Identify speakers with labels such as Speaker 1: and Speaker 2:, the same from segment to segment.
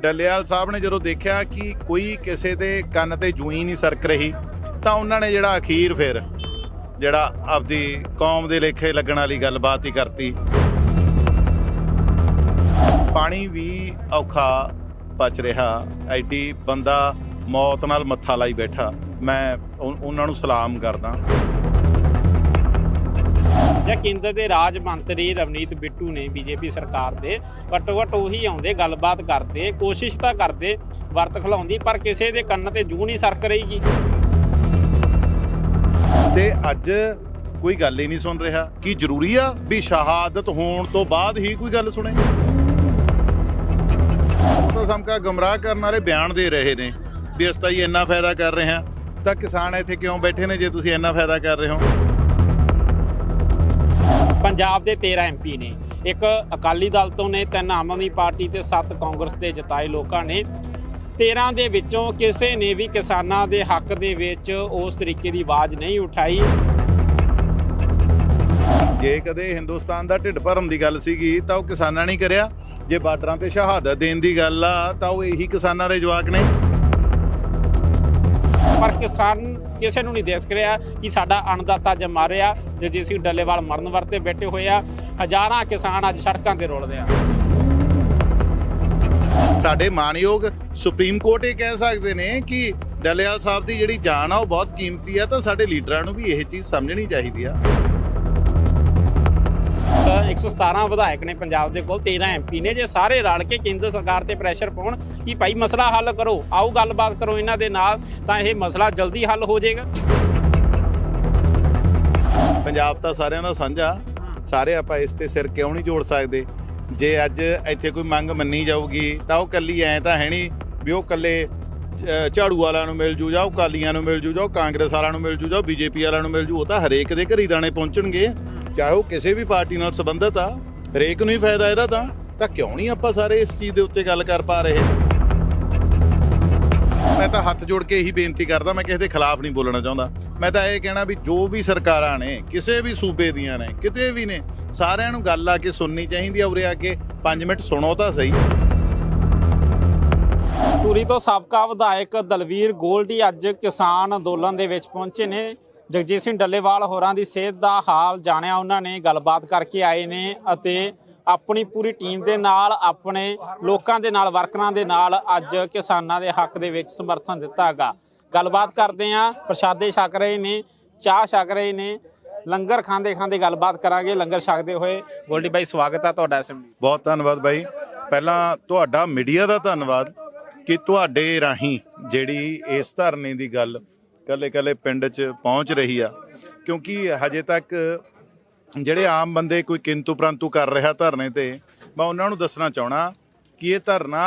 Speaker 1: ਡੱਲੇਵਾਲ ਸਾਹਿਬ ਨੇ ਜਦੋਂ ਦੇਖਿਆ ਕਿ ਕੋਈ ਕਿਸੇ ਦੇ ਕੰਨ ਤੇ ਜੂਈ ਨਹੀਂ ਸਰਕ ਰਹੀ, ਤਾਂ ਉਹਨਾਂ ਨੇ ਜਿਹੜਾ ਅਖੀਰ ਫਿਰ ਜਿਹੜਾ ਆਪਦੀ ਕੌਮ ਦੇ ਲੇਖੇ ਲੱਗਣ ਵਾਲੀ ਗੱਲਬਾਤ ਹੀ ਕਰਤੀ। ਪਾਣੀ ਵੀ ਔਖਾ ਬਚ ਰਿਹਾ, ਐਡੀ ਬੰਦਾ ਮੌਤ ਨਾਲ ਮੱਥਾ ਲਾਈ ਬੈਠਾ। ਮੈਂ ਉਹਨਾਂ ਨੂੰ ਸਲਾਮ ਕਰਦਾ।
Speaker 2: ਜਾਂ ਕੇਂਦਰ ਦੇ ਰਾਜ ਮੰਤਰੀ ਰਵਨੀਤ ਬਿੱਟੂ ਨੇ ਬੀਜੇਪੀ ਸਰਕਾਰ ਦੇ ਘੱਟੋ ਘੱਟ ਉਹੀ ਆਉਂਦੇ, ਗੱਲਬਾਤ ਕਰਦੇ, ਕੋਸ਼ਿਸ਼ ਤਾਂ ਕਰਦੇ, ਵਰਤ ਖਲਾਉਂਦੀ, ਪਰ ਕਿਸੇ ਦੇ ਕੰਨ ਤੇ ਜੂ ਨਹੀਂ ਸਰਕ ਰਹੀਗੀ
Speaker 1: ਤੇ ਅੱਜ ਕੋਈ ਗੱਲ ਹੀ ਨਹੀਂ ਸੁਣ ਰਿਹਾ। ਕੀ ਜ਼ਰੂਰੀ ਆ ਵੀ ਸ਼ਹਾਦਤ ਹੋਣ ਤੋਂ ਬਾਅਦ ਹੀ ਕੋਈ ਗੱਲ ਸੁਣੇ? ਤਾਂ ਸਮਕਾ ਗਮਰਾਹ ਕਰਨ ਵਾਲੇ ਬਿਆਨ ਦੇ ਰਹੇ ਨੇ ਵੀ ਅਸੀਂ ਤਾਂ ਇੰਨਾ ਫਾਇਦਾ ਕਰ ਰਹੇ ਹਾਂ। ਤਾਂ ਕਿਸਾਨ ਇੱਥੇ ਕਿਉਂ ਬੈਠੇ ਨੇ ਜੇ ਤੁਸੀਂ ਇੰਨਾ ਫਾਇਦਾ ਕਰ ਰਹੇ ਹੋ?
Speaker 2: ਪੰਜਾਬ ਦੇ 13 ਐਮਪੀ ਨੇ। ਇੱਕ ਅਕਾਲੀ ਦਲ ਤੋਂ ਨੇ ਤਿੰਨ ਆਮ ਆਦਮੀ ਪਾਰਟੀ ਤੇ 7 ਕਾਂਗਰਸ ਦੇ ਜਿਤਾਏ ਲੋਕਾਂ ਨੇ। 13 ਦੇ ਵਿੱਚੋਂ ਕਿਸੇ ਨੇ ਵੀ ਕਿਸਾਨਾਂ ਦੇ ਹੱਕ ਦੇ ਵਿੱਚ ਉਸ ਤਰੀਕੇ ਦੀ ਆਵਾਜ਼ ਨਹੀਂ ਉਠਾਈ।
Speaker 1: ਜੇ ਕਦੇ ਹਿੰਦੁਸਤਾਨ ਦਾ ਢਿੱਡ ਭਰਨ ਦੀ ਗੱਲ ਸੀਗੀ ਤਾਂ ਉਹ ਕਿਸਾਨਾਂ ਨੇ ਕਰਿਆ। ਜੇ ਬਾਰਡਰਾਂ ਤੇ ਸ਼ਹਾਦਤ ਦੇਣ ਦੀ ਗੱਲ ਆ ਤਾਂ ਉਹ ਇਹੀ ਕਿਸਾਨਾਂ ਦੇ ਜਵਾਕ ਨੇ।
Speaker 2: ਪਰ ਕਿਸਾਨ ਕਿਸੇ ਨੂੰ ਨਹੀਂ ਦੇਖ ਰਿਹਾ ਕਿ ਸਾਡਾ ਅਣਦਾਤਾ ਅੱਜ ਮਾਰਿਆ ਜੇ ਅਸੀਂ ਡੱਲੇਵਾਲ ਮਰਨ ਵਰਤੇ ਬੈਠੇ ਹੋਏ ਆ। ਹਜ਼ਾਰਾਂ ਕਿਸਾਨ ਅੱਜ ਸੜਕਾਂ ਤੇ ਰੋਲਦੇ ਆ।
Speaker 1: ਸਾਡੇ ਮਾਨਯੋਗ ਸੁਪਰੀਮ ਕੋਰਟ ਇਹ ਕਹਿ ਸਕਦੇ ਨੇ ਕਿ ਡੱਲੇਵਾਲ ਸਾਹਿਬ ਦੀ ਜਿਹੜੀ ਜਾਨ ਆ ਉਹ ਬਹੁਤ ਕੀਮਤੀ ਆ, ਤਾਂ ਸਾਡੇ ਲੀਡਰਾਂ ਨੂੰ ਵੀ ਇਹ ਚੀਜ਼ ਸਮਝਣੀ ਚਾਹੀਦੀ ਆ।
Speaker 2: 117 ਵਿਧਾਇਕ ਨੇ ਪੰਜਾਬ ਦੇ ਕੋਲ 13 ਐਮਪੀ ਨੇ। ਜੇ ਸਾਰੇ ਰਲ ਕੇ ਕੇਂਦਰ ਸਰਕਾਰ ਤੇ ਪ੍ਰੈਸ਼ਰ ਪਾਉਣ ਕਿ ਭਾਈ ਮਸਲਾ ਹੱਲ ਕਰੋ, ਆਓ ਗੱਲਬਾਤ ਕਰੋ ਇਹਨਾਂ ਦੇ ਨਾਲ, ਤਾਂ ਇਹ ਮਸਲਾ ਜਲਦੀ ਹੱਲ ਹੋ ਜਾਏਗਾ।
Speaker 1: ਪੰਜਾਬ ਤਾਂ ਸਾਰਿਆਂ ਦਾ ਸਾਂਝਾ। ਸਾਰੇ ਆਪਾਂ ਇਸ ਤੇ ਸਿਰ ਕਿਉਂ ਨਹੀਂ ਜੋੜ ਸਕਦੇ? ਜੇ ਅੱਜ ਇੱਥੇ ਕੋਈ ਮੰਗ ਮੰਨੀ ਜਾਊਗੀ, ਤਾਂ ਉਹ ਕੱਲੀ ਐ ਤਾਂ ਹੈ ਨਹੀਂ ਵੀ ਉਹ ਕੱਲੇ ਝਾੜੂ ਵਾਲਿਆਂ ਨੂੰ ਮਿਲ ਜੂ ਜਾਂ ਉਹ ਕਾਲੀਆਂ ਨੂੰ ਮਿਲ ਜੂ ਜਾਂ ਕਾਂਗਰਸ ਵਾਲਿਆਂ ਨੂੰ ਮਿਲ ਜੂ ਜਾਂ ਉਹ ਬੀਜੇਪੀ ਵਾਲਿਆਂ ਨੂੰ ਮਿਲ ਜੂ, ਉਹ ਤਾਂ ਹਰੇਕ ਦੇ ਘਰੀ ਦਾਣੇ ਪਹੁੰਚਣਗੇ। ਚਾਹੇ ਉਹ ਕਿਸੇ ਵੀ ਪਾਰਟੀ ਨਾਲ ਸੰਬੰਧਿਤ ਆ, ਹਰੇਕ ਨੂੰ ਹੀ ਫਾਇਦਾ ਇਹਦਾ ਤਾਂ ਤਾਂ ਕਿਉਂ ਨਹੀਂ ਆਪਾਂ ਸਾਰੇ ਇਸ ਚੀਜ਼ ਦੇ ਉੱਤੇ ਗੱਲ ਕਰ ਪਾ ਰਹੇ? ਮੈਂ ਤਾਂ ਹੱਥ ਜੋੜ ਕੇ ਇਹੀ ਬੇਨਤੀ ਕਰਦਾ, ਮੈਂ ਕਿਸੇ ਦੇ ਖਿਲਾਫ ਨਹੀਂ ਬੋਲਣਾ ਚਾਹੁੰਦਾ। ਮੈਂ ਤਾਂ ਇਹ ਕਹਿਣਾ ਵੀ ਜੋ ਵੀ ਸਰਕਾਰਾਂ ਨੇ, ਕਿਸੇ ਵੀ ਸੂਬੇ ਦੀਆਂ ਨੇ, ਕਿਤੇ ਵੀ ਨੇ, ਸਾਰਿਆਂ ਨੂੰ ਗੱਲ ਆ ਕੇ ਸੁਣਨੀ ਚਾਹੀਦੀ ਆ ਉਰੇ ਆ ਕੇ 5 ਮਿੰਟ ਸੁਣੋ ਤਾਂ ਸਹੀ।
Speaker 2: ਪੂਰੀ ਤੋਂ ਸਾਬਕਾ ਵਿਧਾਇਕ ਦਲਵੀਰ ਗੋਲਡੀ ਅੱਜ ਕਿਸਾਨ ਅੰਦੋਲਨ ਦੇ ਵਿੱਚ ਪਹੁੰਚੇ ਨੇ। ਜਗਜੀਤ ਸਿੰਘ ਡੱਲੇਵਾਲ ਹੋਰਾਂ ਦੀ ਸਿਹਤ ਦਾ ਹਾਲ ਜਾਣਿਆ, ਉਹਨਾਂ ਨੇ ਗੱਲਬਾਤ ਕਰਕੇ ਆਏ ਨੇ ਅਤੇ ਆਪਣੀ ਪੂਰੀ ਟੀਮ ਦੇ ਨਾਲ, ਆਪਣੇ ਲੋਕਾਂ ਦੇ ਨਾਲ, ਵਰਕਰਾਂ ਦੇ ਨਾਲ ਅੱਜ ਕਿਸਾਨਾਂ ਦੇ ਹੱਕ ਦੇ ਵਿੱਚ ਸਮਰਥਨ ਦਿੱਤਾ ਹੈਗਾ। ਗੱਲਬਾਤ ਕਰਦੇ ਆਂ ਪ੍ਰਸ਼ਾਦੇ ਛਕ ਰਹੇ ਨੇ, ਚਾਹ ਛਕ ਰਹੇ ਨੇ, ਲੰਗਰ ਖਾਂਦੇ ਖਾਂਦੇ ਗੱਲਬਾਤ ਕਰਾਂਗੇ, ਲੰਗਰ ਛਕਦੇ ਹੋਏ। ਗੋਲਡੀ ਬਾਈ, ਸਵਾਗਤ ਹੈ ਤੁਹਾਡਾ ਐਸਐਮਡੀ
Speaker 1: ਬਹੁਤ ਧੰਨਵਾਦ ਬਾਈ। ਪਹਿਲਾਂ ਤੁਹਾਡਾ ਮੀਡੀਆ ਦਾ ਧੰਨਵਾਦ ਕਿ ਤੁਹਾਡੇ ਰਾਹੀਂ ਜਿਹੜੀ ਇਸ ਧਰਨੇ ਦੀ ਗੱਲ ਕੱਲੇ ਕੱਲੇ ਪਿੰਡ 'ਚ ਪਹੁੰਚ ਰਹੀ ਆ, ਕਿਉਂਕਿ ਹਜੇ ਤੱਕ ਜਿਹੜੇ ਆਮ ਬੰਦੇ ਕੋਈ ਕਿੰਤੂ ਪ੍ਰੰਤੂ ਕਰ ਰਿਹਾ ਧਰਨੇ ਤੇ, ਮੈਂ ਉਹਨਾਂ ਨੂੰ ਦੱਸਣਾ ਚਾਹਣਾ ਕਿ ਇਹ ਧਰਨਾ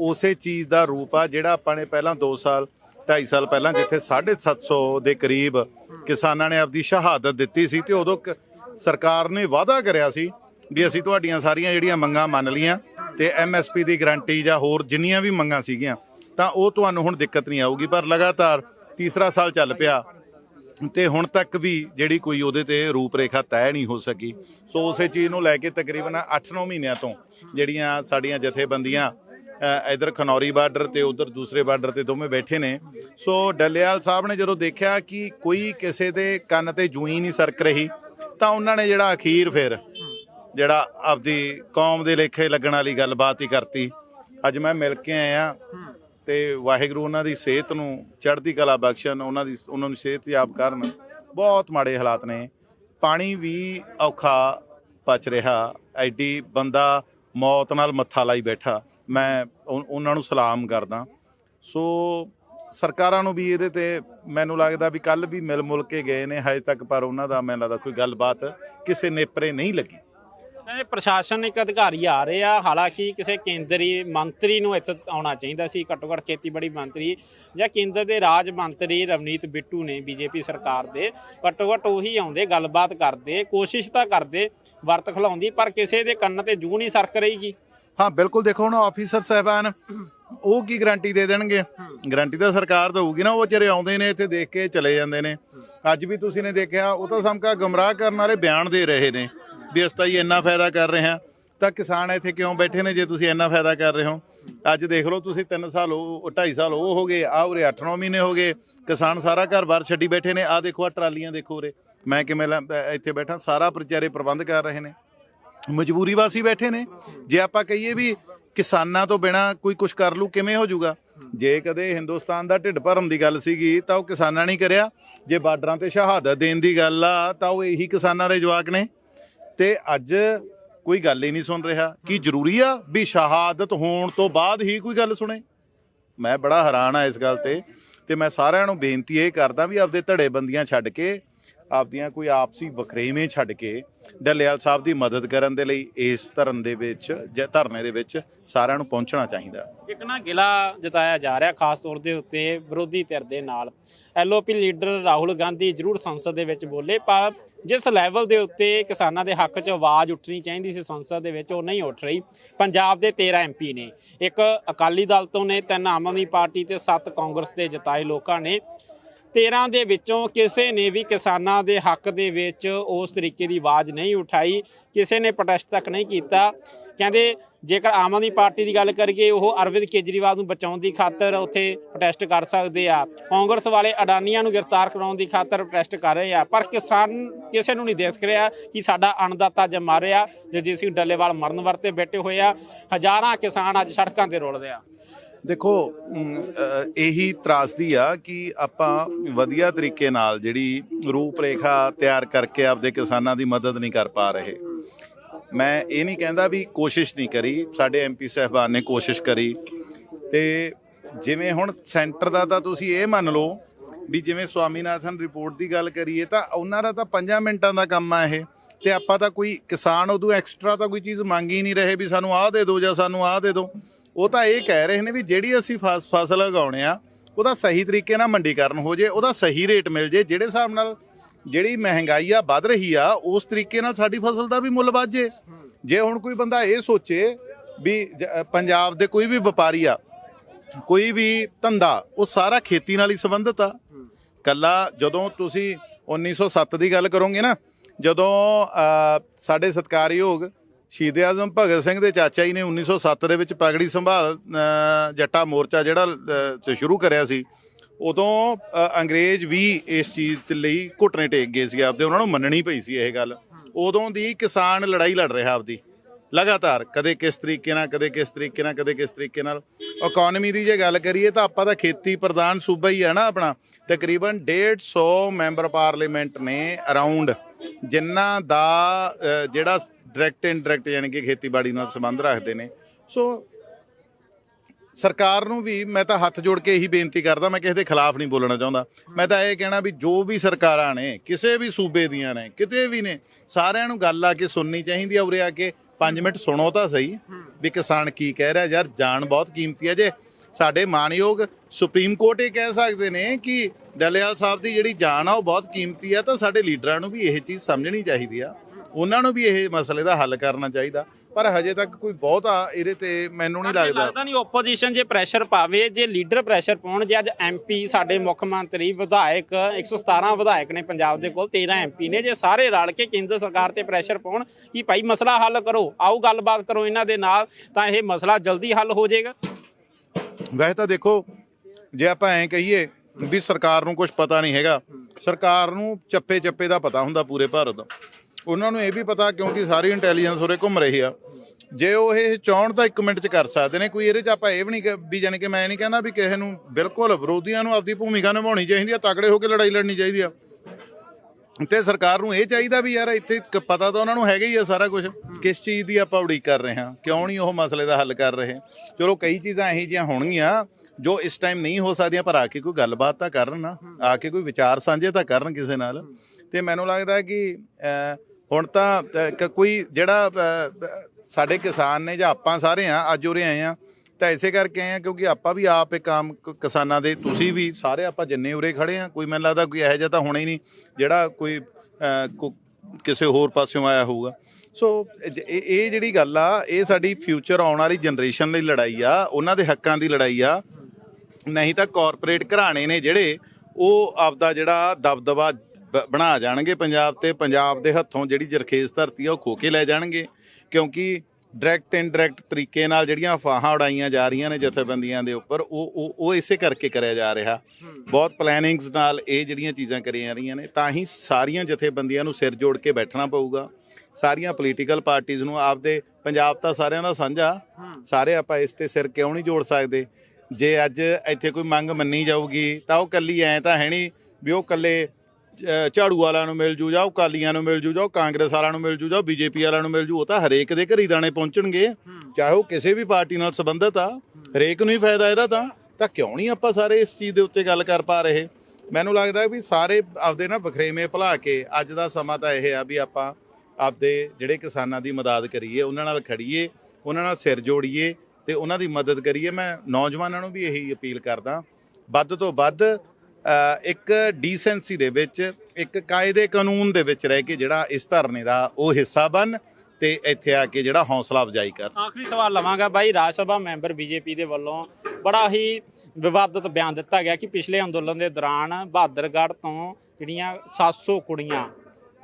Speaker 1: ਉਸੇ ਚੀਜ਼ ਦਾ ਰੂਪ ਆ ਜਿਹੜਾ ਆਪਾਂ ਨੇ ਪਹਿਲਾਂ 2 ਸਾਲ 2.5 ਸਾਲ ਪਹਿਲਾਂ ਜਿੱਥੇ 750 ਦੇ ਕਰੀਬ ਕਿਸਾਨਾਂ ਨੇ ਆਪਦੀ ਸ਼ਹਾਦਤ ਦਿੱਤੀ ਸੀ ਤੇ ਉਦੋਂ ਕ- ਸਰਕਾਰ ਨੇ ਵਾਅਦਾ ਕਰਿਆ ਸੀ ਵੀ ਅਸੀਂ ਤੁਹਾਡੀਆਂ ਸਾਰੀਆਂ ਜਿਹੜੀਆਂ ਮੰਗਾਂ ਮੰਨ ਲੀਆਂ ਤੇ ਐਮਐਸਪੀ ਦੀ ਗਾਰੰਟੀ ਜਾਂ ਹੋਰ ਜਿੰਨੀਆਂ ਵੀ ਮੰਗਾਂ ਸੀਗੀਆਂ, ਤਾਂ ਉਹ ਤੁਹਾਨੂੰ ਹੁਣ ਦਿੱਕਤ ਨਹੀਂ ਆਊਗੀ, ਪਰ ਲਗਾਤਾਰ ਤੀਸਰਾ ਸਾਲ ਚੱਲ ਪਿਆ ਤੇ ਹੁਣ ਤੱਕ ਵੀ ਜਿਹੜੀ ਕੋਈ ਉਹਦੇ ਤੇ ਰੂਪਰੇਖਾ ਤੈਅ ਨਹੀਂ ਹੋ ਸਕੀ। ਸੋ ਉਸੇ ਚੀਜ਼ ਨੂੰ ਲੈ ਕੇ ਤਕਰੀਬਨ 8-9 ਮਹੀਨਿਆਂ ਤੋਂ ਜਿਹੜੀਆਂ ਸਾਡੀਆਂ ਜਥੇਬੰਦੀਆਂ ਅ, ਇਧਰ ਖਨੌਰੀ ਬਾਰਡਰ ਤੇ ਉਧਰ ਦੂਸਰੇ ਬਾਰਡਰ ਤੇ ਦੋਵੇਂ ਬੈਠੇ ਨੇ। ਸੋ ਡੱਲੇਵਾਲ ਸਾਹਿਬ ਨੇ ਜਦੋਂ ਦੇਖਿਆ ਕਿ ਕੋਈ ਕਿਸੇ ਦੇ ਕੰਨ ਤੇ ਜੂਈ ਨਹੀਂ ਸਰਕ ਰਹੀ ਤਾਂ ਉਹਨਾਂ ਨੇ ਜਿਹੜਾ ਅਖੀਰ ਫਿਰ ਜਿਹੜਾ ਆਪਦੀ ਕੌਮ ਦੇ ਲੇਖੇ ਲੱਗਣ ਵਾਲੀ ਗੱਲਬਾਤ ਹੀ ਕਰਤੀ। ਅੱਜ ਮੈਂ ਮਿਲ ਕੇ ਆਇਆ। ਤੇ ਵਾਹਿਗੁਰੂ ਉਹਨਾਂ ਦੀ ਸਿਹਤ ਨੂੰ ਚੜ੍ਹਦੀ ਕਲਾ ਬਖਸ਼ਣ, ਉਹਨਾਂ ਦੀ ਉਹਨਾਂ ਨੂੰ ਸਿਹਤਯਾਬ ਕਰਨ। ਬਹੁਤ ਮਾੜੇ ਹਾਲਾਤ ਨੇ। ਪਾਣੀ ਵੀ ਔਖਾ ਪਚ ਰਿਹਾ। ਐਡੀ ਬੰਦਾ ਮੌਤ ਨਾਲ ਮੱਥਾ ਲਾਈ ਬੈਠਾ। ਮੈਂ ਉਹ- ਉਹਨਾਂ ਨੂੰ ਸਲਾਮ ਕਰਦਾ। ਸੋ ਸਰਕਾਰਾਂ ਨੂੰ ਵੀ ਇਹਦੇ ਤੇ ਮੈਨੂੰ ਲੱਗਦਾ ਵੀ ਕੱਲ ਵੀ ਮਿਲ ਮੁਲ ਕੇ ਗਏ ਨੇ ਹਜੇ ਤੱਕ, ਪਰ ਉਹਨਾਂ ਦਾ ਮੈਨੂੰ ਲੱਗਦਾ ਕੋਈ ਗੱਲਬਾਤ ਕਿਸੇ ਨੇਪਰੇ ਨਹੀਂ ਲੱਗੀ।
Speaker 2: ਕਹਿੰਦੇ ਪ੍ਰਸ਼ਾਸਨ ਇੱਕ ਅਧਿਕਾਰੀ ਆ ਰਹੇ ਆ। ਹਾਲਾਂਕਿ ਕਿਸੇ ਕੇਂਦਰੀ ਮੰਤਰੀ ਨੂੰ ਇੱਥੇ ਆਉਣਾ ਚਾਹੀਦਾ ਸੀ। ਘੱਟੋ ਘੱਟ ਖੇਤੀਬਾੜੀ ਮੰਤਰੀ ਜਾਂ ਕੇਂਦਰ ਦੇ ਰਾਜ ਮੰਤਰੀ ਰਵਨੀਤ ਬਿੱਟੂ ਨੇ ਬੀਜੇਪੀ ਸਰਕਾਰ ਦੇ। ਘੱਟੋ ਘੱਟ ਉਹੀ ਆਉਂਦੇ, ਗੱਲਬਾਤ ਕਰਦੇ, ਕੋਸ਼ਿਸ਼ ਤਾਂ ਕਰਦੇ, ਵਰਤ ਖਲਾਉਂਦੀ, ਪਰ ਕਿਸੇ ਦੇ ਕੰਨ ਤੇ ਜੂ ਨਹੀਂ ਸਰਕ ਰਹੀਗੀ।
Speaker 1: ਹਾਂ, ਬਿਲਕੁਲ ਦੇਖੋ ਹੁਣ ਆਫੀਸਰ ਸਾਹਿਬਾਨ, ਉਹ ਕੀ ਗਾਰੰਟੀ ਦੇ ਦੇਣਗੇ? ਗਾਰੰਟੀ ਤਾਂ ਸਰਕਾਰ ਦਊਗੀ ਨਾ, ਉਹ ਚਿਹਰੇ ਆਉਂਦੇ ਨੇ, ਇੱਥੇ ਦੇਖ ਕੇ ਚਲੇ ਜਾਂਦੇ ਨੇ। ਅੱਜ ਵੀ ਤੁਸੀਂ ਨੇ ਦੇਖਿਆ, ਉਹ ਤਾਂ ਸਮਕਾ ਗਮਰਾਹ ਕਰਨ ਵਾਲੇ ਬਿਆਨ ਦੇ ਰਹੇ ਨੇ। ਵੀ ਅਸੀਂ ਤਾਂ ਜੀ ਇੰਨਾ ਫਾਇਦਾ ਕਰ ਰਹੇ ਹਾਂ। ਤਾਂ ਕਿਸਾਨ ਇੱਥੇ ਕਿਉਂ ਬੈਠੇ ਨੇ ਜੇ ਤੁਸੀਂ ਇੰਨਾ ਫਾਇਦਾ ਕਰ ਰਹੇ ਹੋ? ਅੱਜ ਦੇਖ ਲਓ ਤੁਸੀਂ 3 ਸਾਲ ਉਹ 2.5 ਸਾਲ ਉਹ ਹੋ ਗਏ ਆ ਉਰੇ 8-9 ਮਹੀਨੇ ਹੋ ਗਏ ਕਿਸਾਨ ਸਾਰਾ ਘਰ-ਬਾਰ ਛੱਡੀ ਬੈਠੇ ਨੇ ਆ ਦੇਖੋ ਆ ਟਰਾਲੀਆਂ ਦੇਖੋ ਉਰੇ। ਮੈਂ ਕਿਵੇਂ ਲਾ- ਅ, ਇੱਥੇ ਬੈਠਾ ਸਾਰਾ ਪ੍ਰਚਾਰੇ ਪ੍ਰਬੰਧ ਕਰ ਰਹੇ ਨੇ। ਮਜਬੂਰੀ ਵਾਸੀ ਬੈਠੇ ਨੇ। ਜੇ ਆਪਾਂ ਕਹੀਏ ਵੀ ਕਿਸਾਨਾਂ ਤੋਂ ਬਿਨਾ ਕੋਈ ਕੁਝ ਕਰ ਲੂ ਕਿਵੇਂ ਹੋ ਜਾਊਗਾ? ਜੇ ਕਦੇ ਹਿੰਦੁਸਤਾਨ ਦਾ ਢਿੱਡ ਭਰਨ ਦੀ ਗੱਲ ਸੀਗੀ ਤਾਂ ਉਹ ਕਿਸਾਨਾਂ ਨੇ ਕਰਿਆ। ਜੇ ਬਾਰਡਰਾਂ ਤੇ ਸ਼ਹਾਦਤ ਦੇਣ ਦੀ ਗੱਲ ਆ ਤਾਂ ਉਹ ਇਹੀ ਕਿਸਾਨਾਂ ਦੇ ਜਵਾਕ ਨੇ। ਤੇ ਅੱਜ ਕੋਈ ਗੱਲ ਹੀ ਨਹੀਂ ਸੁਣ ਰਿਹਾ। ਕੀ ਜ਼ਰੂਰੀ ਆ ਵੀ ਸ਼ਹਾਦਤ ਹੋਣ ਤੋਂ ਬਾਅਦ ਹੀ ਕੋਈ ਗੱਲ ਸੁਣੇ? ਮੈਂ ਬੜਾ ਹੈਰਾਨ ਆ ਇਸ ਗੱਲ ਤੇ ਤੇ ਮੈਂ ਸਾਰਿਆਂ ਨੂੰ ਬੇਨਤੀ ਇਹ ਕਰਦਾ ਵੀ ਆਪਦੇ ਧੜੇ ਬੰਦੀਆਂ ਛੱਡ ਕੇ ਆਪਦੀਆਂ ਕੋਈ ਆਪਸੀ ਵਖਰੇਵੇਂ ਛੱਡ ਕੇ ਡੱਲੇਵਾਲ ਸਾਹਿਬ ਦੀ ਮਦਦ ਕਰਨ ਦੇ ਲਈ ਇਸ ਧਰਨ ਦੇ ਵਿੱਚ ਜਾਂ ਧਰਨੇ ਦੇ ਵਿੱਚ ਸਾਰਿਆਂ ਨੂੰ ਪਹੁੰਚਣਾ ਚਾਹੀਦਾ।
Speaker 2: ਇੱਕ ਨਾ ਗਿਲਾ ਜਤਾਇਆ ਜਾ ਰਿਹਾ ਖਾਸ ਤੌਰ ਦੇ ਉੱਤੇ ਵਿਰੋਧੀ ਧਿਰ ਦੇ ਨਾਲ। ਐਲਓਪੀ ਲੀਡਰ ਰਾਹੁਲ ਗਾਂਧੀ ਜ਼ਰੂਰ ਸੰਸਦ ਦੇ ਵਿੱਚ ਬੋਲੇ, ਪਰ ਜਿਸ ਲੈਵਲ ਦੇ ਉੱਤੇ ਕਿਸਾਨਾਂ ਦੇ ਹੱਕ 'ਚ ਆਵਾਜ਼ ਉੱਠਣੀ ਚਾਹੀਦੀ ਸੀ ਸੰਸਦ ਦੇ ਵਿੱਚ, ਉਹ ਨਹੀਂ ਉੱਠ ਰਹੀ। ਪੰਜਾਬ ਦੇ 13 ਐਮਪੀ ਨੇ। ਇੱਕ ਅਕਾਲੀ ਦਲ ਤੋਂ ਨੇ, ਤਿੰਨ ਆਮ ਆਦਮੀ ਪਾਰਟੀ ਤੇ ਸੱਤ ਕਾਂਗਰਸ ਦੇ ਜਤਾਏ ਲੋਕਾਂ ਨੇ। 13 ਦੇ ਵਿੱਚੋਂ ਕਿਸੇ ਨੇ ਵੀ ਕਿਸਾਨਾਂ ਦੇ ਹੱਕ ਦੇ ਵਿੱਚ ਉਸ ਤਰੀਕੇ ਦੀ ਆਵਾਜ਼ ਨਹੀਂ ਉਠਾਈ, ਕਿਸੇ ਨੇ ਪ੍ਰੋਟੈਸਟ ਤੱਕ ਨਹੀਂ ਕੀਤਾ। ਕਹਿੰਦੇ ਜੇਕਰ ਆਮ ਆਦਮੀ ਪਾਰਟੀ ਦੀ ਗੱਲ ਕਰੀਏ, ਉਹ ਅਰਵਿੰਦ ਕੇਜਰੀਵਾਲ ਨੂੰ ਬਚਾਉਣ ਦੀ ਖਾਤਰ ਉੱਥੇ ਪ੍ਰੋਟੈਸਟ ਕਰ ਸਕਦੇ ਆ। ਕਾਂਗਰਸ ਵਾਲੇ ਅਡਾਨੀਆਂ ਨੂੰ ਗ੍ਰਿਫਤਾਰ ਕਰਾਉਣ ਦੀ ਖਾਤਰ ਪ੍ਰੋਟੈਸਟ ਕਰ ਰਹੇ ਆ। ਪਰ ਕਿਸਾਨ ਕਿਸੇ ਨੂੰ ਨਹੀਂ ਦੇਖ ਰਿਹਾ ਕਿ ਸਾਡਾ ਅਣਦਾਤਾ ਜਮਾ ਰਿਹਾ ਜਗਜੀਤ ਸਿੰਘ ਡੱਲੇਵਾਲ ਮਰਨ ਵਰਤੇ ਬੈਠੇ ਹੋਏ ਆ। ਹਜ਼ਾਰਾਂ ਕਿਸਾਨ ਅੱਜ ਸੜਕਾਂ ਤੇ ਰੋਲਦੇ ਆ।
Speaker 1: ਦੇਖੋ ਇਹੀ ਤਰਾਸਦੀ ਆ ਕਿ ਆਪਾਂ ਵਧੀਆ ਤਰੀਕੇ ਨਾਲ ਜਿਹੜੀ ਰੂਪਰੇਖਾ ਤਿਆਰ ਕਰਕੇ ਆਪਦੇ ਕਿਸਾਨਾਂ ਦੀ ਮਦਦ ਨਹੀਂ ਕਰ ਪਾ ਰਹੇ। ਮੈਂ ਇਹ ਨਹੀਂ ਕਹਿੰਦਾ ਵੀ ਕੋਸ਼ਿਸ਼ ਨਹੀਂ ਕਰੀ, ਸਾਡੇ ਐਮਪੀ ਸਹਿਬਾਨ ਨੇ ਕੋਸ਼ਿਸ਼ ਕਰੀ। ਤੇ ਜਿਵੇਂ ਹੁਣ ਸੈਂਟਰ ਦਾ ਤਾਂ ਤੁਸੀਂ ਇਹ ਮੰਨ ਲਓ ਵੀ ਜਿਵੇਂ ਸਵਾਮੀਨਾਥਨ ਰਿਪੋਰਟ ਦੀ ਗੱਲ ਕਰੀਏ ਤਾਂ ਉਹਨਾਂ ਦਾ ਤਾਂ 5 ਮਿੰਟਾਂ ਦਾ ਕੰਮ ਆ ਇਹ। ਤੇ ਆਪਾਂ ਤਾਂ ਕੋਈ ਕਿਸਾਨ ਉਦੋਂ ਐਕਸਟਰਾ ਤਾਂ ਕੋਈ ਚੀਜ਼ ਮੰਗ ਹੀ ਨਹੀਂ ਰਹੇ ਵੀ ਸਾਨੂੰ ਆਹ ਦੇ ਦਿਓ ਜਾਂ ਸਾਨੂੰ ਆਹ ਦੇ ਦਿਓ। ਉਹ ਤਾਂ ਇਹ ਕਹਿ ਰਹੇ ਨੇ ਵੀ ਜਿਹੜੀ ਅਸੀਂ ਫਸ- ਫਸਲ ਉਗਾਉਣੇ ਆ ਉਹਦਾ ਸਹੀ ਤਰੀਕੇ ਨਾਲ ਮੰਡੀਕਰਨ ਹੋ ਜੇ ਉਹਦਾ ਸਹੀ ਰੇਟ ਮਿਲ ਜੇ ਜਿਹੜੇ ਹਿਸਾਬ ਨਾਲ ਜਿਹੜੀ ਮਹਿੰਗਾਈ ਆ ਵੱਧ ਰਹੀ ਆ ਉਸ ਤਰੀਕੇ ਨਾਲ ਸਾਡੀ ਫਸਲ ਦਾ ਵੀ ਮੁੱਲ ਵੱਧ ਜੇ। ਜੇ ਹੁਣ ਕੋਈ ਬੰਦਾ ਇਹ ਸੋਚੇ ਵੀ ਜ- ਪੰਜਾਬ ਦੇ ਕੋਈ ਵੀ ਵਪਾਰੀ ਆ ਕੋਈ ਵੀ ਧੰਦਾ ਉਹ ਸਾਰਾ ਖੇਤੀ ਨਾਲ ਹੀ ਸੰਬੰਧਿਤ ਆ। ਕੱਲਾ ਜਦੋਂ ਤੁਸੀਂ 1907 ਦੀ ਗੱਲ ਕਰੋਗੇ ਨਾ ਜਦੋਂ ਅਹ, ਸਾਡੇ ਸਤਿਕਾਰਯੋਗ ਸ਼ਹੀਦ ਆਜ਼ਮ ਭਗਤ ਸਿੰਘ ਦੇ ਚਾਚਾ ਜੀ ਨੇ 1907 ਦੇ ਵਿੱਚ ਪਗੜੀ ਸੰਭਾਲ ਜੱਟਾ ਮੋਰਚਾ ਜਿਹੜਾ ਸ਼ੁਰੂ ਕਰਿਆ ਸੀ। ਉਦੋਂ ਅੰਗਰੇਜ਼ ਵੀ ਇਸ ਚੀਜ਼ ਦੇ ਲਈ ਘੁੱਟਣੇ ਟੇਕ ਗਏ ਸੀ ਆਪਦੇ, ਉਹਨਾਂ ਨੂੰ ਮੰਨਣੀ ਪਈ ਸੀ ਇਹ ਗੱਲ। ਉਦੋਂ ਦੀ ਕਿਸਾਨ ਲੜਾਈ ਲੜ ਰਿਹਾ ਆਪਦੀ, ਲਗਾਤਾਰ, ਕਦੇ ਕਿਸ ਤਰੀਕੇ ਨਾਲ, ਕਦੇ ਕਿਸ ਤਰੀਕੇ ਨਾਲ, ਕਦੇ ਕਿਸ ਤਰੀਕੇ ਨਾਲ। ਇਕਨੋਮੀ ਦੀ ਜੇ ਗੱਲ ਕਰੀਏ ਤਾਂ ਆਪਾਂ ਤਾਂ ਖੇਤੀ ਪ੍ਰਧਾਨ ਸੂਬਾ ਹੀ ਹੈ ਨਾ ਆਪਣਾ। ਤਕਰੀਬਨ 150 ਮੈਂਬਰ ਪਾਰਲੀਮੈਂਟ ਨੇ ਅਰਾਊਂਡ ਜਿਨ੍ਹਾਂ ਦਾ ਜਿਹੜਾ ਡਾਇਰੈਕਟ ਇਨਡਾਇਰੈਕਟ ਯਾਨੀ ਕਿ ਖੇਤੀਬਾੜੀ ਨਾਲ ਸੰਬੰਧ ਰੱਖਦੇ ਨੇ। ਸੋ ਸਰਕਾਰ ਨੂੰ ਵੀ ਮੈਂ ਤਾਂ ਹੱਥ ਜੋੜ ਕੇ ਇਹੀ ਬੇਨਤੀ ਕਰਦਾ, ਮੈਂ ਕਿਸੇ ਦੇ ਖਿਲਾਫ ਨਹੀਂ ਬੋਲਣਾ ਚਾਹੁੰਦਾ। ਮੈਂ ਤਾਂ ਇਹ ਕਹਿਣਾ ਵੀ ਜੋ ਵੀ ਸਰਕਾਰਾਂ ਨੇ, ਕਿਸੇ ਵੀ ਸੂਬੇ ਦੀਆਂ ਨੇ, ਕਿਤੇ ਵੀ ਨੇ, ਸਾਰਿਆਂ ਨੂੰ ਗੱਲ ਆ ਕੇ ਸੁਣਨੀ ਚਾਹੀਦੀ ਆ ਉਰੇ ਆ ਕੇ। 5 ਮਿੰਟ ਸੁਣੋ ਤਾਂ ਸਹੀ, ਵੀ ਕਿਸਾਨ ਕੀ ਕਹਿ ਰਿਹਾ। ਯਾਰ, ਜਾਨ ਬਹੁਤ ਕੀਮਤੀ ਹੈ ਜੇ। ਸਾਡੇ ਮਾਨਯੋਗ ਸੁਪਰੀਮ ਕੋਰਟ ਇਹ ਕਹਿ ਸਕਦੇ ਨੇ ਕਿ ਡੱਲੇਵਾਲ ਸਾਹਿਬ ਦੀ ਜਿਹੜੀ ਜਾਨ ਆ ਉਹ ਬਹੁਤ ਕੀਮਤੀ ਆ, ਤਾਂ ਸਾਡੇ ਲੀਡਰਾਂ ਨੂੰ ਵੀ ਇਹ ਚੀਜ਼ ਸਮਝਣੀ ਚਾਹੀਦੀ ਆ। ਉਹਨਾਂ ਨੂੰ ਵੀ ਇਹ ਮਸਲੇ ਦਾ ਹੱਲ ਕਰਨਾ ਚਾਹੀਦਾ। ਪਰ ਹਜੇ ਤੱਕ ਕੋਈ ਬਹੁਤਾ ਇਹਦੇ ਤੇ ਮੈਨੂੰ ਨਹੀਂ ਲੱਗਦਾ।
Speaker 2: ਲੱਗਦਾ ਨਹੀਂ ਆਪੋਜੀਸ਼ਨ ਜੇ ਪ੍ਰੈਸ਼ਰ ਪਾਵੇ ਜੇ ਲੀਡਰ ਪ੍ਰੈਸ਼ਰ ਪਾਉਣ ਜੇ ਅੱਜ ਐਮਪੀ ਸਾਡੇ ਮੁੱਖ ਮੰਤਰੀ ਵਿਧਾਇਕ 117 ਵਿਧਾਇਕ ਨੇ ਪੰਜਾਬ ਦੇ ਕੋਲ 13 ਐਮਪੀ ਨੇ ਜੇ ਸਾਰੇ ਰਲ ਕੇ ਕੇਂਦਰ ਸਰਕਾਰ ਤੇ ਪ੍ਰੈਸ਼ਰ ਪਾਉਣ ਕਿ ਭਾਈ ਮਸਲਾ ਹੱਲ ਕਰੋ ਆਓ ਗੱਲਬਾਤ ਕਰੋ ਇਹਨਾਂ ਦੇ ਨਾਲ ਤਾਂ ਇਹ ਮਸਲਾ ਜਲਦੀ ਹੱਲ ਹੋ ਜਾਏਗਾ।
Speaker 1: ਵੈਸੇ ਤਾਂ ਦੇਖੋ ਜੇ ਆਪਾਂ ਐਂ ਕਹੀਏ ਵੀ ਸਰਕਾਰ ਨੂੰ ਕੁਝ ਪਤਾ ਨਹੀਂ ਹੈਗਾ ਸਰਕਾਰ ਨੂੰ ਚੱਪੇ ਚੱਪੇ ਦਾ ਪਤਾ ਹੁੰਦਾ ਪੂਰੇ ਭਾਰਤ ਦਾ ਉਹਨਾਂ ਨੂੰ ਇਹ ਵੀ ਪਤਾ ਕਿਉਂਕਿ ਸਾਰੀ ਇੰਟੈਲੀਜੈਂਸ ਉਰੇ ਘੁੰਮ ਰਹੀ ਆ। ਜੇ ਉਹ ਇਹ ਚਾਹਣ ਤਾਂ 1 ਮਿੰਟ ਚ ਕਰ ਸਕਦੇ ਨੇ, ਕੋਈ ਇਹਦੇ ਚ ਆਪਾਂ ਇਹ ਵੀ ਨਹੀਂ ਕਿ- ਵੀ ਜਾਣੀ ਕਿ ਮੈਂ ਨਹੀਂ ਕਹਿੰਦਾ ਵੀ ਕਿਸੇ ਨੂੰ ਬਿਲਕੁਲ ਵਿਰੋਧੀਆਂ ਨੂੰ ਆਪਣੀ ਭੂਮਿਕਾ ਨਿਭਾਉਣੀ ਚਾਹੀਦੀ ਆ, ਤਕੜੇ ਹੋ ਕੇ ਲੜਾਈ ਲੜਨੀ ਚਾਹੀਦੀ ਆ। ਤੇ ਸਰਕਾਰ ਨੂੰ ਇਹ ਚਾਹੀਦਾ ਵੀ ਯਾਰ ਇੱਥੇ ਕ- ਪਤਾ ਤਾਂ ਉਹਨਾਂ ਨੂੰ ਹੈਗਾ ਹੀ ਆ ਸਾਰਾ ਕੁਝ ਕਿਸ ਚੀਜ਼ ਦੀ ਆਪਾਂ ਉਡੀਕ ਕਰ ਰਹੇ ਹਾਂ, ਕਿਉਂ ਨਹੀਂ ਉਹ ਮਸਲੇ ਦਾ ਹੱਲ ਕਰ ਰਹੇ। ਚਲੋ ਕਈ ਚੀਜ਼ਾਂ ਇਹੋ ਜਿਹੀਆਂ ਹੋਣਗੀਆਂ ਜੋ ਇਸ ਟਾਈਮ ਨਹੀਂ ਹੋ ਸਕਦੀਆਂ, ਪਰ ਆ ਕੇ ਕੋਈ ਗੱਲਬਾਤ ਤਾਂ ਕਰਨ ਨਾ, ਆ ਕੇ ਕੋਈ ਵਿਚਾਰ ਸਾਂਝੇ ਤਾਂ ਕਰਨ ਕਿਸੇ ਨਾਲ। ਤੇ ਮੈਨੂੰ ਲੱਗਦਾ ਕਿ ਹੁਣ ਤਾਂ ਕੋਈ ਜਿਹੜਾ ਸਾਡੇ ਕਿਸਾਨ ਨੇ ਜਾਂ ਆਪਾਂ ਸਾਰੇ ਆ ਅੱਜ ਉਰੇ ਆਏ ਆ ਤਾਂ ਇਸੇ ਕਰਕੇ ਆਏ ਆ ਕਿਉਂਕਿ ਆਪਾਂ ਵੀ ਆਪ ਇੱਕ ਆਮ ਕ- ਕਿਸਾਨਾਂ ਦੇ ਤੁਸੀਂ ਵੀ ਸਾਰੇ ਆਪਾਂ ਜਿੰਨੇ ਉਰੇ ਖੜੇ ਆ ਕੋਈ ਮੈਨੂੰ ਲੱਗਦਾ ਕੋਈ ਇਹੋ ਜਿਹਾ ਤਾਂ ਹੋਣਾ ਹੀ ਨਹੀਂ ਜਿਹੜਾ ਕੋਈ ਅਹ, ਕਿਸੇ ਹੋਰ ਪਾਸਿਓਂ ਆਇਆ ਹੋਊਗਾ। ਸੋ ਇਹ- ਇਹ ਜਿਹੜੀ ਗੱਲ ਆ ਇਹ ਸਾਡੀ ਫਿਊਚਰ ਆਉਣ ਵਾਲੀ ਜਨਰੇਸ਼ਨ ਲਈ ਲੜਾਈ ਆ ਉਹਨਾਂ ਦੇ ਹੱਕਾਂ ਦੀ ਲੜਾਈ ਆ। ਨਹੀਂ ਤਾਂ ਕਾਰਪੋਰੇਟ ਘਰਾਣੇ ਨੇ ਜਿਹੜੇ ਉਹ ਆਪਦਾ ਜਿਹੜਾ ਦਬਦਬਾ ਬ- ਬਣਾ ਜਾਣਗੇ ਪੰਜਾਬ ਤੇ, ਪੰਜਾਬ ਦੇ ਹੱਥੋਂ ਜਿਹੜੀ ਜਰਖੇਜ਼ ਧਰਤੀ ਆ ਉਹ ਖੋ ਕੇ ਲੈ ਜਾਣਗੇ। ਕਿਉਂਕਿ ਡਾਇਰੈਕਟ ਇਨਡਾਇਰੈਕਟ ਤਰੀਕੇ ਨਾਲ ਜਿਹੜੀਆਂ ਅਫਵਾਹਾਂ ਉਡਾਈਆਂ ਜਾ ਰਹੀਆਂ ਨੇ ਜਥੇਬੰਦੀਆਂ ਦੇ ਉੱਪਰ, ਉਹ ਉਹ ਉਹ ਇਸੇ ਕਰਕੇ ਕਰਿਆ ਜਾ ਰਿਹਾ। ਬਹੁਤ ਪਲੈਨਿੰਗਸ ਨਾਲ ਇਹ ਜਿਹੜੀਆਂ ਚੀਜ਼ਾਂ ਕਰੀਆਂ ਜਾ ਰਹੀਆਂ ਨੇ, ਤਾਂ ਹੀ ਸਾਰੀਆਂ ਜਥੇਬੰਦੀਆਂ ਨੂੰ ਸਿਰ ਜੋੜ ਕੇ ਬੈਠਣਾ ਪਊਗਾ। ਸਾਰੀਆਂ ਪੋਲੀਟੀਕਲ ਪਾਰਟੀਆਂ ਨੂੰ ਆਪਦੇ ਪੰਜਾਬ ਤਾਂ ਸਾਰਿਆਂ ਦਾ ਸਾਂਝਾ, ਸਾਰੇ ਆਪਾਂ ਇਸ ਤੇ ਸਿਰ ਕਿਉਂ ਨਹੀਂ ਜੋੜ ਸਕਦੇ? ਜੇ ਅੱਜ ਇੱਥੇ ਕੋਈ ਮੰਗ ਮੰਨੀ ਜਾਊਗੀ, ਤਾਂ ਉਹ ਕੱਲੀ ਐ ਤਾਂ ਹੈ ਨਹੀਂ ਵੀ ਉਹ ਕੱਲੇ ਝਾੜੂ ਵਾਲਿਆਂ ਨੂੰ ਮਿਲ ਜੂ ਜਾਂ ਅਕਾਲੀਆਂ ਨੂੰ ਮਿਲ ਜੂ ਜਾਂ ਕਾਂਗਰਸ ਵਾਲਿਆਂ ਨੂੰ ਮਿਲ ਜੂ ਜਾਂ ਉਹ ਬੀਜੇਪੀ ਵਾਲਿਆਂ ਨੂੰ ਮਿਲ ਜੂ, ਉਹ ਤਾਂ ਹਰੇਕ ਦੇ ਘਰੀ ਦਾਣੇ ਪਹੁੰਚਣਗੇ। ਚਾਹੇ ਉਹ ਕਿਸੇ ਵੀ ਪਾਰਟੀ ਨਾਲ ਸੰਬੰਧਿਤ ਆ, ਹਰੇਕ ਨੂੰ ਹੀ ਫਾਇਦਾ ਇਹਦਾ ਤਾਂ। ਤਾਂ ਕਿਉਂ ਨਹੀਂ ਆਪਾਂ ਸਾਰੇ ਇਸ ਚੀਜ਼ ਦੇ ਉੱਤੇ ਗੱਲ ਕਰ ਪਾ ਰਹੇ? ਮੈਨੂੰ ਲੱਗਦਾ ਵੀ ਸਾਰੇ ਆਪਦੇ ਨਾ ਵਖਰੇਵੇਂ ਭੁਲਾ ਕੇ ਅੱਜ ਦਾ ਸਮਾਂ ਤਾਂ ਇਹ ਆ ਵੀ ਆਪਾਂ ਆਪਦੇ ਜਿਹੜੇ ਕਿਸਾਨਾਂ ਦੀ ਮਦਦ ਕਰੀਏ, ਉਹਨਾਂ ਨਾਲ ਖੜੀਏ, ਉਹਨਾਂ ਨਾਲ ਸਿਰ ਜੋੜੀਏ ਤੇ ਉਹਨਾਂ ਦੀ ਮਦਦ ਕਰੀਏ। ਮੈਂ ਨੌਜਵਾਨਾਂ ਨੂੰ ਵੀ ਇਹੀ ਅਪੀਲ ਕਰਦਾ। ਵੱਧ ਤੋਂ ਵੱਧ ਇੱਕ ਡੀਸੈਂਸੀ ਦੇ ਵਿੱਚ, ਇੱਕ ਕਾਇਦੇ ਕਾਨੂੰਨ ਦੇ ਵਿੱਚ ਰਹਿ ਕੇ ਜਿਹੜਾ ਇਸ ਧਰਨੇ ਦਾ ਉਹ ਹਿੱਸਾ ਬਣ ਤੇ ਇੱਥੇ ਆ ਕੇ ਜਿਹੜਾ ਹੌਸਲਾ ਅਫਜ਼ਾਈ ਕਰ।
Speaker 2: ਆਖਰੀ ਸਵਾਲ ਲਵਾਂਗਾ ਬਾਈ, ਰਾਜ ਸਭਾ ਮੈਂਬਰ ਬੀਜੇਪੀ ਦੇ ਵੱਲੋਂ ਬੜਾ ਹੀ ਵਿਵਾਦਤ ਬਿਆਨ ਦਿੱਤਾ ਗਿਆ ਕਿ ਪਿਛਲੇ ਅੰਦੋਲਨ ਦੇ ਦੌਰਾਨ ਬਹਾਦਰਗੜ੍ਹ ਤੋਂ ਜਿਹੜੀਆਂ 700 ਕੁੜੀਆਂ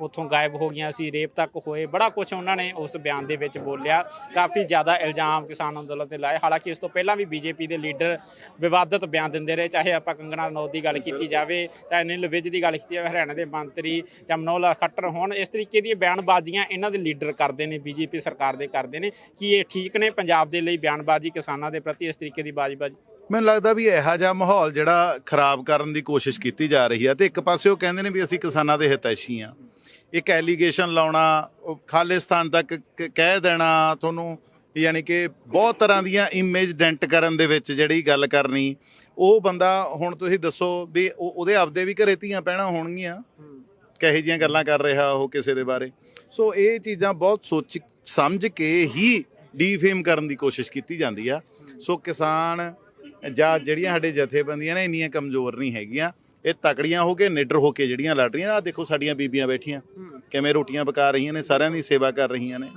Speaker 2: ਉੱਥੋਂ ਗਾਇਬ ਹੋ ਗਈਆਂ ਸੀ, ਰੇਪ ਤੱਕ ਹੋਏ। ਬੜਾ ਕੁਝ ਉਹਨਾਂ ਨੇ ਉਸ ਬਿਆਨ ਦੇ ਵਿੱਚ ਬੋਲਿਆ। ਕਾਫੀ ਜ਼ਿਆਦਾ ਇਲਜ਼ਾਮ ਕਿਸਾਨ ਅੰਦੋਲਨ ਤੇ ਲਾਏ। ਹਾਲਾਂਕਿ ਇਸ ਤੋਂ ਪਹਿਲਾਂ ਵੀ ਬੀਜੇਪੀ ਦੇ ਲੀਡਰ ਵਿਵਾਦਤ ਬਿਆਨ ਦਿੰਦੇ ਰਹੇ। ਚਾਹੇ ਆਪਾਂ ਕੰਗਣਾ ਰਣੌਤ ਦੀ ਗੱਲ ਕੀਤੀ ਜਾਵੇ, ਚਾਹੇ ਅਨਿਲ ਵਿਜ ਦੀ ਗੱਲ ਕੀਤੀ ਜਾਵੇ, ਹਰਿਆਣਾ ਦੇ ਮੰਤਰੀ ਜਾਂ ਮਨੋਹਰ ਖੱਟਰ ਹੋਣ, ਇਸ ਤਰੀਕੇ ਦੀਆਂ ਬਿਆਨਬਾਜ਼ੀਆਂ ਇਹਨਾਂ ਦੇ ਲੀਡਰ ਕਰਦੇ ਨੇ, ਬੀਜੇਪੀ ਸਰਕਾਰ ਦੇ ਕਰਦੇ ਨੇ। ਕਿ ਇਹ ਠੀਕ ਨੇ ਪੰਜਾਬ ਦੇ ਲਈ ਬਿਆਨਬਾਜ਼ੀ ਕਿਸਾਨਾਂ ਦੇ ਪ੍ਰਤੀ ਇਸ ਤਰੀਕੇ ਦੀ ਬਾਜ਼ੀਬਾਜ਼ੀ?
Speaker 1: ਮੈਨੂੰ ਲੱਗਦਾ ਵੀ ਇਹੋ ਜਿਹਾ ਮਾਹੌਲ ਜਿਹੜਾ ਖਰਾਬ ਕਰਨ ਦੀ ਕੋਸ਼ਿਸ਼ ਕੀਤੀ ਜਾ ਰਹੀ ਹੈ ਤੇ ਇੱਕ ਪਾਸੇ ਉਹ ਕਹਿੰਦੇ ਨੇ ਵੀ ਅਸੀਂ ਕਿਸਾਨਾਂ ਦੇ ਹਿਤੈਸ਼ੀ ਆ। ਇੱਕ ਐਲੀਗੇਸ਼ਨ ਲਾਉਣਾ ਖਾਲਿਸਤਾਨ ਤੱਕ ਕ- ਕਹਿ ਦੇਣਾ ਤੁਹਾਨੂੰ, ਯਾਨੀ ਕਿ ਬਹੁਤ ਤਰ੍ਹਾਂ ਦੀਆਂ ਇਮੇਜ ਡੈਂਟ ਕਰਨ ਦੇ ਵਿੱਚ ਜਿਹੜੀ ਗੱਲ ਕਰਨੀ, ਉਹ ਬੰਦਾ ਹੁਣ ਤੁਸੀਂ ਦੱਸੋ ਵੀ ਉਹ- ਉਹਦੇ ਆਪਦੇ ਵੀ ਘਰੇ ਧੀਆਂ ਪੈਣਾ ਹੋਣਗੀਆਂ, ਕਹੇ ਜੀਆਂ ਗੱਲਾਂ ਕਰ ਰਿਹਾ ਉਹ ਕਿਸੇ ਦੇ ਬਾਰੇ। ਸੋ ਇਹ ਚੀਜ਼ਾਂ ਬਹੁਤ ਸੋਚ, ਸਮਝ ਕੇ ਹੀ ਡੀਫੇਮ ਕਰਨ ਦੀ ਕੋਸ਼ਿਸ਼ ਕੀਤੀ ਜਾਂਦੀ ਆ। ਸੋ ਕਿਸਾਨ ਜਾਂ ਜਿਹੜੀਆਂ ਸਾਡੇ ਜਥੇਬੰਦੀਆਂ ਨੇ, ਇੰਨੀਆਂ ਕਮਜ਼ੋਰ ਨਹੀਂ ਹੈਗੀਆਂ। ਇਹ ਤਕੜੀਆਂ ਹੋ ਕੇ ਨਿਡਰ ਹੋ ਕੇ ਜਿਹੜੀਆਂ ਲੜ ਰਹੀਆਂ ਆ ਦੇਖੋ ਸਾਡੀਆਂ ਬੀਬੀਆਂ ਬੈਠੀਆਂ। ਕਿਵੇਂ ਰੋਟੀਆਂ ਪਕਾ ਰਹੀਆਂ ਨੇ ਸਾਰਿਆਂ ਦੀ ਸੇਵਾ ਕਰ ਰਹੀਆਂ ਨੇ।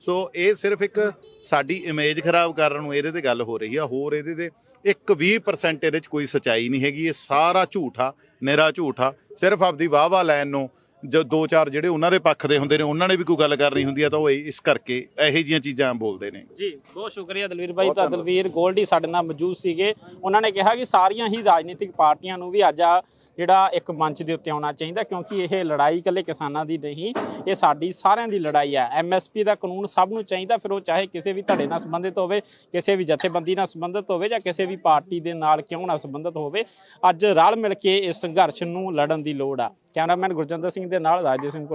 Speaker 1: ਸੋ ਇਹ ਸਿਰਫ ਇੱਕ ਸਾਡੀ ਇਮੇਜ ਖਰਾਬ ਕਰਨ ਨੂੰ ਇਹਦੇ ਤੇ ਗੱਲ ਹੋ ਰਹੀ ਆ ਹੋਰ ਇਹਦੇ ਤੇ ਇੱਕ 20% ਇਹਦੇ ਚ ਕੋਈ ਸਚਾਈ ਨਹੀਂ ਹੈਗੀ ਇਹ ਸਾਰਾ ਝੂਠਾ ਨਿਰਾ ਝੂਠਾ ਸਿਰਫ ਆਪਦੀ ਵਾਹ ਵਾਹ ਲੈਣ ਨੂੰ ਜੋ ਦੋ ਚਾਰ ਜਿਹੜੇ ਉਹਨਾਂ ਦੇ ਪੱਖ ਦੇ ਹੁੰਦੇ ਨੇ ਉਹਨਾਂ ਨੇ ਵੀ ਕੋਈ ਗੱਲ ਕਰਨੀ ਹੁੰਦੀ ਆ ਤਾਂ ਉਹ ਇਸ ਕਰਕੇ ਇਹੋ ਜਿਹੀਆਂ ਚੀਜ਼ਾਂ ਬੋਲਦੇ ਨੇ।
Speaker 2: ਜੀ ਬਹੁਤ ਸ਼ੁਕਰੀਆ ਦਲਵੀਰ ਭਾਈ ਤਾਂ ਦਲਵੀਰ ਗੋਲਡੀ ਸਾਡੇ ਨਾਲ ਮੌਜੂਦ ਸੀਗੇ। ਉਹਨਾਂ ਨੇ ਕਿਹਾ ਕਿ ਸਾਰੀਆਂ ਹੀ ਰਾਜਨੀਤਿਕ ਪਾਰਟੀਆਂ ਨੂੰ ਵੀ ਅੱਜ ਆ ਜਿਹੜਾ ਇੱਕ ਮੰਚ ਦੇ ਉੱਤੇ ਆਉਣਾ ਚਾਹੀਦਾ ਕਿਉਂਕਿ ਇਹ ਲੜਾਈ ਇਕੱਲੇ ਕਿਸਾਨਾਂ ਦੀ ਨਹੀਂ ਇਹ ਸਾਡੀ ਸਾਰਿਆਂ ਦੀ ਲੜਾਈ ਹੈ ਐਮਐਸਪੀ ਦਾ ਕਾਨੂੰਨ ਸਭ ਨੂੰ ਚਾਹੀਦਾ ਫਿਰ ਉਹ ਚਾਹੇ ਕਿਸੇ ਵੀ ਧੜੇ ਨਾਲ ਸੰਬੰਧਿਤ ਹੋਵੇ ਕਿਸੇ ਵੀ ਜਥੇਬੰਦੀ ਨਾਲ ਸੰਬੰਧਿਤ ਹੋਵੇ ਜਾਂ ਕਿਸੇ ਵੀ ਪਾਰਟੀ ਦੇ ਨਾਲ ਕਿਉਂ ਨਾ ਸੰਬੰਧਿਤ ਹੋਵੇ ਅੱਜ ਰਲ ਮਿਲ ਕੇ ਇਸ ਸੰਘਰਸ਼ ਨੂੰ ਲੜਨ ਦੀ ਲੋੜ ਆ। ਕੈਮਰਾਮੈਨ ਗੁਰਜੰਦਰ ਸਿੰਘ ਦੇ ਨਾਲ ਰਾਜੇ ਸਿੰਘ ਭੁੱਲਰ